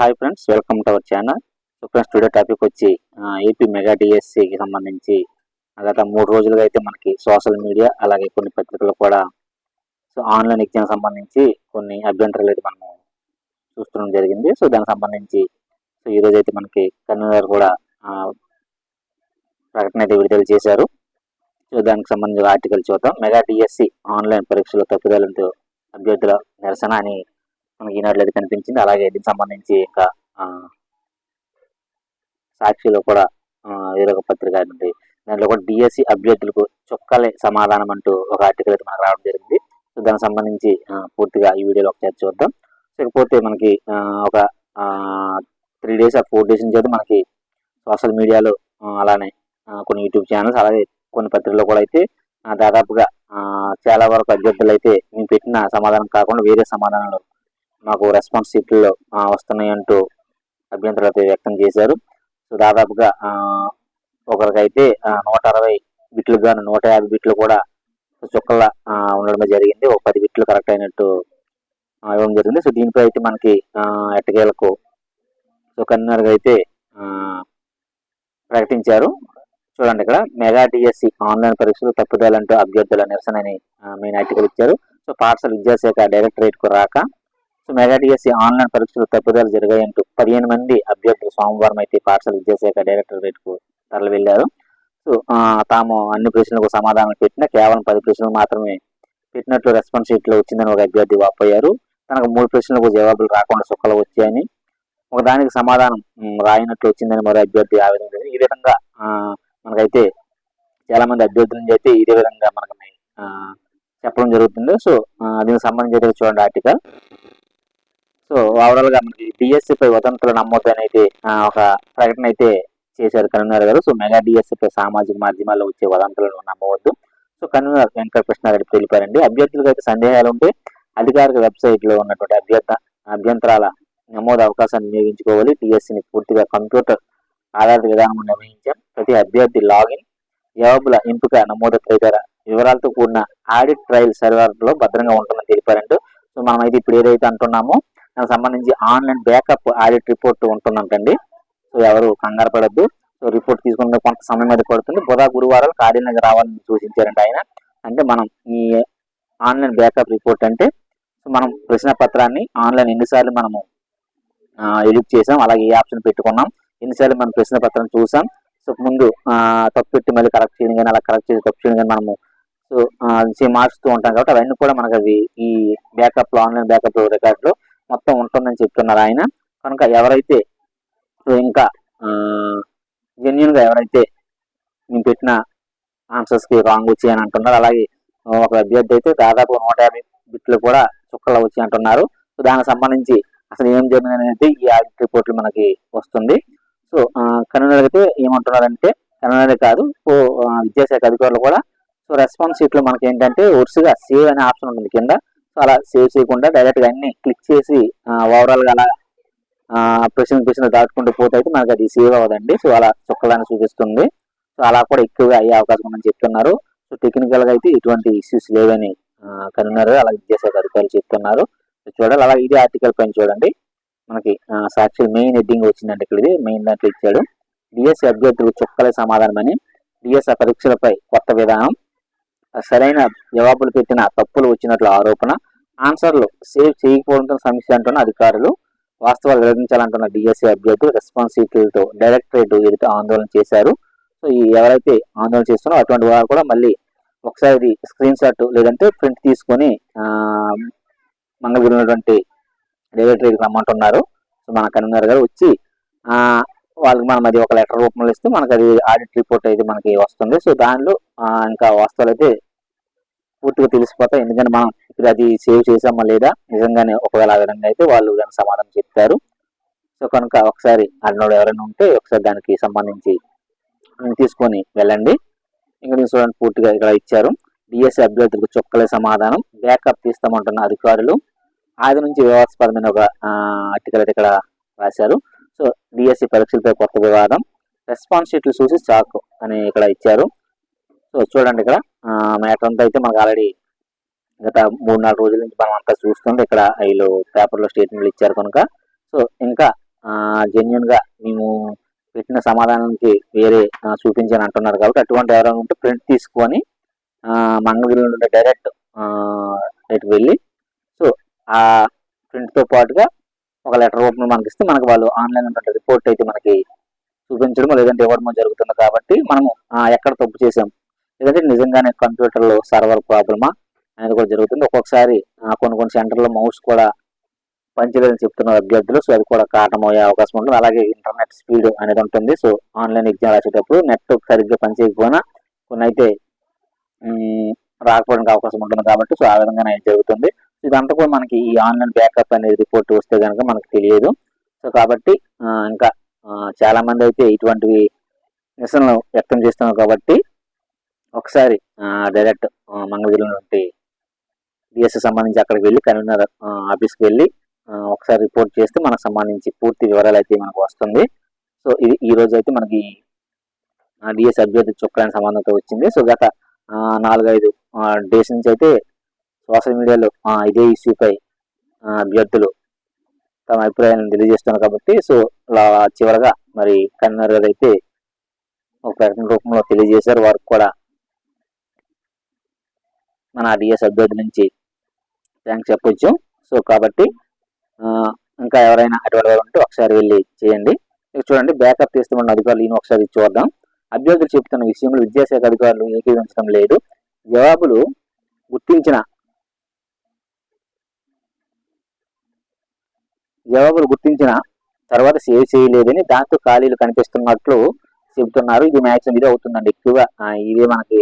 Hi friends welcome to our channel. So friends today topic వచ్చి AP mega డిఎస్సికి సంబంధించి గత మూడు రోజులుగా అయితే మనకి సోషల్ మీడియా అలాగే కొన్ని పత్రికలు కూడా సో ఆన్లైన్ ఎగ్జామ్ సంబంధించి కొన్ని అభ్యంతరాలు అయితే మనము చూస్తడం జరిగింది. సో దానికి సంబంధించి సో ఈరోజు అయితే మనకి కన్వీనర్ కూడా ప్రకటన అయితే విడుదల చేశారు. సో దానికి సంబంధించిన ఆర్టికల్ చూద్దాం. మెగా డిఎస్సి ఆన్లైన్ పరీక్షల తప్పుదలతో అభ్యర్థుల నిరసన అని మనకి ఈనాడులో అయితే కనిపించింది. అలాగే దీనికి సంబంధించి ఇంకా సాక్షిలో కూడా వేరొక పత్రిక ఉంది దాంట్లో కూడా డిఎస్సి అభ్యర్థులకు చొక్కలే సమాధానం అంటూ ఒక ఆర్టికల్ అయితే మనకు రావడం జరిగింది. సో దానికి సంబంధించి పూర్తిగా ఈ వీడియోలో ఒకసారి చూద్దాం. లేకపోతే మనకి ఒక త్రీ డేస్ ఆ ఫోర్ డేస్ నుంచి అయితే మనకి సోషల్ మీడియాలో అలానే కొన్ని యూట్యూబ్ ఛానల్స్ అలాగే కొన్ని పత్రికల్లో కూడా అయితే దాదాపుగా చాలా వరకు అభ్యర్థులు అయితే మేము పెట్టిన సమాధానం కాకుండా వేరే సమాధానాలు మాకు రెస్పాన్స్ షీట్లో వస్తున్నాయంటూ అభ్యంతరాలు అయితే వ్యక్తం చేశారు. సో దాదాపుగా ఒకరికైతే నూట అరవై బిట్లు గాను నూట యాభై బిట్లు కూడా చుక్కల ఉండడం జరిగింది. ఒక పది బిట్లు కరెక్ట్ అయినట్టు ఇవ్వడం జరిగింది. సో దీనిపై అయితే మనకి ఎట్టకేలకు సో కన్వీనర్గా అయితే ప్రకటించారు. చూడండి ఇక్కడ మెగా డిఎస్సి ఆన్లైన్ పరీక్షలు తప్పుదలంటూ అభ్యర్థుల నిరసన అని మెయిన్ ఆర్టికల్ ఇచ్చారు. సో పాఠశాల విద్యాశాఖ డైరెక్టరేట్కు రాక సో మెగా ఆన్లైన్ పరీక్షలు తప్పుదలు జరిగాయంటూ పదిహేను మంది అభ్యర్థులు సోమవారం అయితే పాఠశాల విద్యాశాఖ డైరెక్టరేట్కు తరలి వెళ్ళారు సో తాము అన్ని ప్రశ్నలకు సమాధానం పెట్టినా కేవలం పది ప్రశ్నలు మాత్రమే పెట్టినట్లు రెస్పాన్స్ షీట్లో వచ్చిందని ఒక అభ్యర్థి వాపోయారు. తనకు మూడు ప్రశ్నలకు జవాబులు రాకుండా సుక్కలు వచ్చాయని ఒక దానికి సమాధానం రాయినట్లు వచ్చిందని మరో అభ్యర్థి ఆవేదన జరిగింది. ఈ విధంగా మనకైతే చాలా మంది అభ్యర్థుల నుంచి అయితే ఇదే విధంగా మనకి చెప్పడం జరుగుతుంది. సో దీనికి సంబంధించి చూడండి ఆర్టికల్. సో ఓవరాల్గా మనకి డిఎస్సి వదంతులు నమ్మొద్దని ఒక ప్రకటన అయితే చేశారు కన్వీనర్ గారు. సో మెగా డిఎస్సిపై సామాజిక మాధ్యమాల్లో వచ్చే వదంతులను నమ్మవద్దు సో కన్వీనర్ వెంకటకృష్ణారెడ్డి తెలిపారండి. అభ్యర్థులకు అయితే సందేహాలు ఉంటే అధికారిక వెబ్సైట్లో ఉన్నటువంటి అభ్యర్థ అభ్యంతరాల నమోదు అవకాశాన్ని వినియోగించుకోవాలి. టీఎస్సీని పూర్తిగా కంప్యూటర్ ఆధారిత విధానం నిర్వహించాం. ప్రతి అభ్యర్థి లాగిన్ జవాబుల ఎంపిక నమోదు తదితర వివరాలతో కూడిన ఆడిట్ ట్రయల్ సర్వర్లో భద్రంగా ఉంటుందని తెలిపారంటూ సో మనం అయితే ఇప్పుడు ఏదైతే అంటున్నామో సంబంధించి ఆన్లైన్ బ్యాకప్ ఆడిట్ రిపోర్ట్ ఉంటుందంటండి. సో ఎవరు కంగారు పడద్దు. సో రిపోర్ట్ తీసుకున్న కొంత సమయం అది పడుతుంది. బుధ గురువారాలు కార్యాలయానికి రావాలని సూచించారండి ఆయన. అంటే మనం ఈ ఆన్లైన్ బ్యాకప్ రిపోర్ట్ అంటే సో మనం ప్రశ్న పత్రాన్ని ఆన్లైన్ ఎన్నిసార్లు మనము ఎడిట్ చేసాం. అలాగే ఏ ఆప్షన్ పెట్టుకున్నాం. ఎన్నిసార్లు మనం ప్రశ్న పత్రం చూసాం. సో ముందు తప్పు పెట్టి మళ్ళీ కరెక్ట్ చేయడం కానీ అలా కరెక్ట్ చేసి తప్పు చేయడం కానీ మనము సో మార్చుతూ ఉంటాం కాబట్టి అవన్నీ కూడా మనకు అవి ఈ బ్యాకప్లో ఆన్లైన్ బ్యాకప్ రికార్డులో మొత్తం ఉంటుందని చెప్తున్నారు ఆయన. కనుక ఎవరైతే సో ఇంకా జెన్యున్గా ఎవరైతే మేము పెట్టిన ఆన్సర్స్కి రాంగ్ వచ్చాయి అని అంటున్నారు అలాగే ఒక అభ్యర్థి అయితే దాదాపు నూట యాభై బిట్లు కూడా చుక్కలు వచ్చి అంటున్నారు. సో దానికి సంబంధించి అసలు ఏం జరిగింది అనేది ఈ ఆడిట్ రిపోర్ట్లు మనకి వస్తుంది. సో కన్వీనర్ అయితే ఏమంటున్నారంటే కన్వీనర్ కాదు సో విద్యాశాఖ అధికారులు కూడా సో రెస్పాన్స్ షీట్లో మనకి ఏంటంటే వరుసగా సేవ్ అనే ఆప్షన్ ఉంటుంది కింద. అలా సేవ్ చేయకుండా డైరెక్ట్గా అన్ని క్లిక్ చేసి ఓవరాల్గా అలా ప్రశ్న ప్రశ్న దాటుకుంటూ పోతే అయితే మనకు అది సేవ్ అవ్వదండి. సో అలా చుక్కలని చూపిస్తుంది. సో అలా కూడా ఎక్కువగా అయ్యే అవకాశం ఉందని చెప్తున్నారు. సో టెక్నికల్గా అయితే ఎటువంటి ఇష్యూస్ లేవని కనున్నారు. అలాగే విద్యాశాఖ అధికారులు చెప్తున్నారు. చూడాలి. అలాగే ఇది ఆర్టికల్ పైన చూడండి. మనకి సాక్షి మెయిన్ హెడ్డింగ్ వచ్చిందండి ఇక్కడ ఇది. మెయిన్ దాంట్లో ఇచ్చాడు డిఎస్సి అభ్యర్థులు చుక్కలే సమాధానమని. డిఎస్ఆ పరీక్షలపై కొత్త విధానం. సరైన జవాబులు పెట్టిన తప్పులు వచ్చినట్లు ఆరోపణ. ఆన్సర్లు సేవ్ చేయకపోవడంతో సమస్య అంటున్న అధికారులు వాస్తవాలు వివరించాలంటున్న డిఎస్సీ అభ్యర్థులు రెస్పాన్స్ డైరెక్టరేట్ ఎదుట ఆందోళన చేశారు సో ఈ ఎవరైతే ఆందోళన చేస్తున్నారో అటువంటి వారు కూడా మళ్ళీ ఒకసారి స్క్రీన్ షాట్ లేదంటే ప్రింట్ తీసుకొని మంగళగిరి ఉన్నటువంటి డైరెక్టరేట్కి రమ్మంటున్నారు. సో మన కన్వీనర్ గారు వచ్చి వాళ్ళకి మనం అది ఒక లెటర్ రూపంలో ఇస్తే మనకి అది ఆడిట్ రిపోర్ట్ అయితే మనకి వస్తుంది. సో దానిలో ఇంకా వాస్తవాలు అయితే పూర్తిగా తెలిసిపోతాయి. ఎందుకంటే మనం ఇప్పుడు అది సేవ్ చేసామా లేదా నిజంగానే ఒకవేళ ఆ విధంగా అయితే వాళ్ళు కానీ సమాధానం చెప్తారు. సో కనుక ఒకసారి అన్నోడు ఎవరైనా ఉంటే ఒకసారి దానికి సంబంధించి తీసుకొని వెళ్ళండి. ఇంకా చూడండి పూర్తిగా ఇక్కడ ఇచ్చారు. డిఎస్సీ అభ్యర్థులకు చొక్కలే సమాధానం. బ్యాకప్ తీస్తామంటున్న అధికారులు. ఆది నుంచి వివాదాస్పదమైన ఒక ఆర్టికల్ అయితే ఇక్కడ రాశారు. సో డిఎస్సి పరీక్షలపై కొత్త వివాదం. రెస్పాన్స్ షీట్లు చూసి చాక్ అని ఇక్కడ ఇచ్చారు. సో చూడండి ఇక్కడ. మ్యాటర్ అంతా అయితే మనకు ఆల్రెడీ గత మూడు నాలుగు రోజుల నుంచి మనం అంతా చూస్తుంటే ఇక్కడ వీళ్ళు పేపర్లో స్టేట్మెంట్లు ఇచ్చారు కనుక. సో ఇంకా జెన్యున్గా మేము పెట్టిన సమాధానానికి వేరే చూపించని అంటున్నారు కాబట్టి అటువంటి ఎవరైనా ఉంటే ప్రింట్ తీసుకొని మంగళగిరి నుండి డైరెక్ట్ ఇటు వెళ్ళి సో ఆ ప్రింట్తో పాటుగా ఒక లెటర్ రూపంలో మనకి ఇస్తే మనకు వాళ్ళు ఆన్లైన్ ఉన్నటువంటి రిపోర్ట్ అయితే మనకి చూపించడము లేదంటే ఇవ్వడమో జరుగుతుంది కాబట్టి మనము ఎక్కడ తప్పు చేసాం లేదంటే నిజంగానే కంప్యూటర్లో సర్వర్ ప్రాబ్లమా అనేది కూడా జరుగుతుంది. ఒక్కొక్కసారి కొన్ని కొన్ని సెంటర్లో మౌస్ కూడా పనిచేయలేదని చెప్తున్నారు అభ్యర్థులు. సో అది కూడా కారణమయ్యే అవకాశం ఉంటుంది. అలాగే ఇంటర్నెట్ స్పీడ్ అనేది ఉంటుంది. సో ఆన్లైన్ ఎగ్జామ్ రాసేటప్పుడు నెట్ సరిగ్గా పనిచేయకపోయినా కొన్ని అయితే రాకపోవడానికి అవకాశం ఉంటుంది కాబట్టి సో ఆ విధంగానే జరుగుతుంది. ఇదంతా కూడా మనకి ఈ ఆన్లైన్ బ్యాకప్ అనేది రిపోర్ట్ వస్తే కనుక మనకు తెలియదు. సో కాబట్టి ఇంకా చాలామంది అయితే ఇటువంటివి నిరసనలు వ్యక్తం చేస్తున్నారు కాబట్టి ఒకసారి డైరెక్ట్ మంగళగిరి నుండి డిఎస్సి సంబంధించి అక్కడికి వెళ్ళి కన్వీనర్ ఆఫీస్కి వెళ్ళి ఒకసారి రిపోర్ట్ చేస్తే మనకు సంబంధించి పూర్తి వివరాలు అయితే మనకు వస్తుంది. సో ఇది ఈ రోజు అయితే మనకి డిఎస్ అభ్యర్థి చుక్కలైన సంబంధంతో వచ్చింది. సో గత నాలుగైదు డేస్ నుంచి అయితే సోషల్ మీడియాలో ఇదే ఇష్యూపై అభ్యర్థులు తమ అభిప్రాయాలను తెలియజేస్తున్నారు కాబట్టి సో చివరగా మరి కన్వీనర్ గారు అయితే ఒక ప్రకటన రూపంలో తెలియజేశారు. వారికి కూడా మన ఆర్డిఎస్ అభ్యర్థి నుంచి థ్యాంక్స్ చెప్పొచ్చు. సో కాబట్టి ఇంకా ఎవరైనా అటువంటి ఉంటే ఒకసారి వెళ్ళి చేయండి. చూడండి బ్యాకప్ తీస్తున్న అధికారులు ఈయన ఒకసారి చూద్దాం. అభ్యర్థులు చెప్తున్న విషయంలో విద్యాశాఖ అధికారులు ఏకీవించడం లేదు. జవాబులు గుర్తించిన జవాబులు గుర్తించిన తర్వాత సేవ్ చేయలేదని దాంతో ఖాళీలు కనిపిస్తున్నట్లు చెబుతున్నారు. ఇది మ్యాక్సిమం ఇది అవుతుందండి. ఎక్కువగా ఇదే మనకి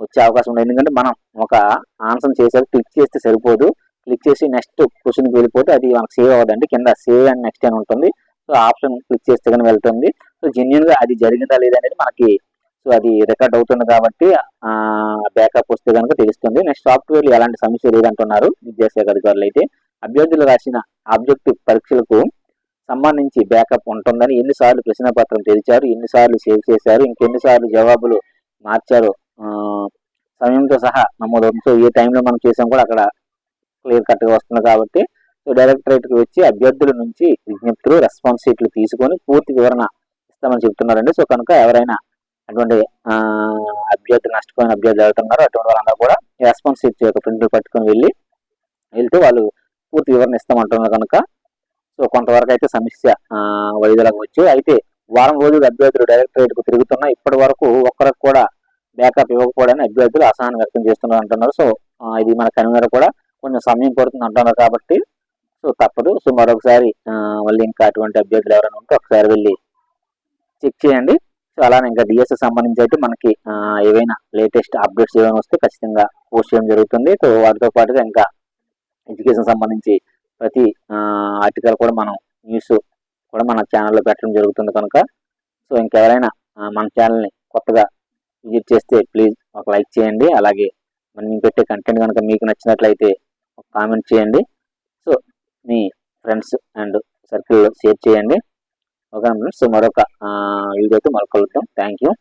వచ్చే అవకాశం ఉంది ఎందుకంటే మనం ఒక ఆన్సర్ చేసాక క్లిక్ చేస్తే సరిపోదు. క్లిక్ చేసి నెక్స్ట్ క్వశ్చన్కి వెళ్ళిపోతే అది మనకు సేవ్ అవ్వదండి. కింద సేవ్ అండ్ నెక్స్ట్ అని ఉంటుంది. సో ఆప్షన్ క్లిక్ చేస్తే కానీ వెళ్తుంది. సో జెన్యున్గా అది జరిగిందా లేదా అనేది మనకి సో అది రికార్డ్ అవుతుంది కాబట్టి బ్యాకప్ వస్తే కనుక తెలుస్తుంది. నెక్స్ట్ సాఫ్ట్వేర్ ఎలాంటి సమస్య లేదంటున్నారు విద్యాశాఖ అధికారులు అయితే. అభ్యర్థులు రాసిన ఆబ్జెక్టివ్ పరీక్షలకు సంబంధించి బ్యాకప్ ఉంటుందని ఎన్నిసార్లు ప్రశ్న పత్రం తెరిచారు ఎన్నిసార్లు సేవ్ చేశారు ఇంకెన్నిసార్లు జవాబులు మార్చారు సమయంతో సహా నమోదవుతుంది. సో ఏ టైంలో మనం చేసాం కూడా అక్కడ క్లియర్ కట్గా వస్తుంది కాబట్టి సో డైరెక్టరేట్కి వచ్చి అభ్యర్థుల నుంచి విజ్ఞప్తులు రెస్పాన్స్ షీట్లు తీసుకొని పూర్తి వివరణ ఇస్తామని చెప్తున్నారండి. సో కనుక ఎవరైనా అటువంటి అభ్యర్థులు నష్టపోయిన అభ్యర్థులు అవుతున్నారో అటువంటి వాళ్ళందరూ కూడా రెస్పాన్స్ షీట్ యొక్క ప్రింట్ పట్టుకొని వెళ్ళి వెళ్తే వాళ్ళు పూర్తి వివరణ ఇస్తామంటున్నారు కనుక. సో కొంతవరకు అయితే సమస్య వైద్యులకు అయితే వారం రోజులు అభ్యర్థులు డైరెక్టరేట్కు తిరుగుతున్న ఇప్పటి వరకు ఒక్కరికి కూడా బ్యాకప్ ఇవ్వకపోవడానికి అభ్యర్థులు అసహనం వ్యక్తం చేస్తున్నారు అంటున్నారు. సో ఇది మన కన్వీనర్ కూడా కొంచెం సమయం పడుతుంది అంటున్నారు కాబట్టి సో తప్పదు. సో మరొకసారి మళ్ళీ ఇంకా అటువంటి అభ్యర్థులు ఎవరైనా ఉంటే ఒకసారి వెళ్ళి చెక్ చేయండి. సో అలానే ఇంకా డిఎస్ఎస్ సంబంధించి అయితే మనకి ఏవైనా లేటెస్ట్ అప్డేట్స్ ఏమైనా వస్తే ఖచ్చితంగా పోస్ట్ చేయడం జరుగుతుంది. సో వాటితో పాటుగా ఇంకా ఎడ్యుకేషన్ సంబంధించి ప్రతి ఆర్టికల్ కూడా మనం న్యూస్ కూడా మన ఛానల్లో పెట్టడం జరుగుతుంది కనుక. సో ఇంకెవరైనా మన ఛానల్ని కొత్తగా విజిట్ చేస్తే ప్లీజ్ ఒక లైక్ చేయండి. అలాగే మనం మేము పెట్టే కంటెంట్ కనుక మీకు నచ్చినట్లయితే ఒక కామెంట్ చేయండి. సో మీ ఫ్రెండ్స్ అండ్ సర్కిల్లో షేర్ చేయండి. ఓకే సో మరొక వీడియోతో మరొక కలుద్దాం. Thank you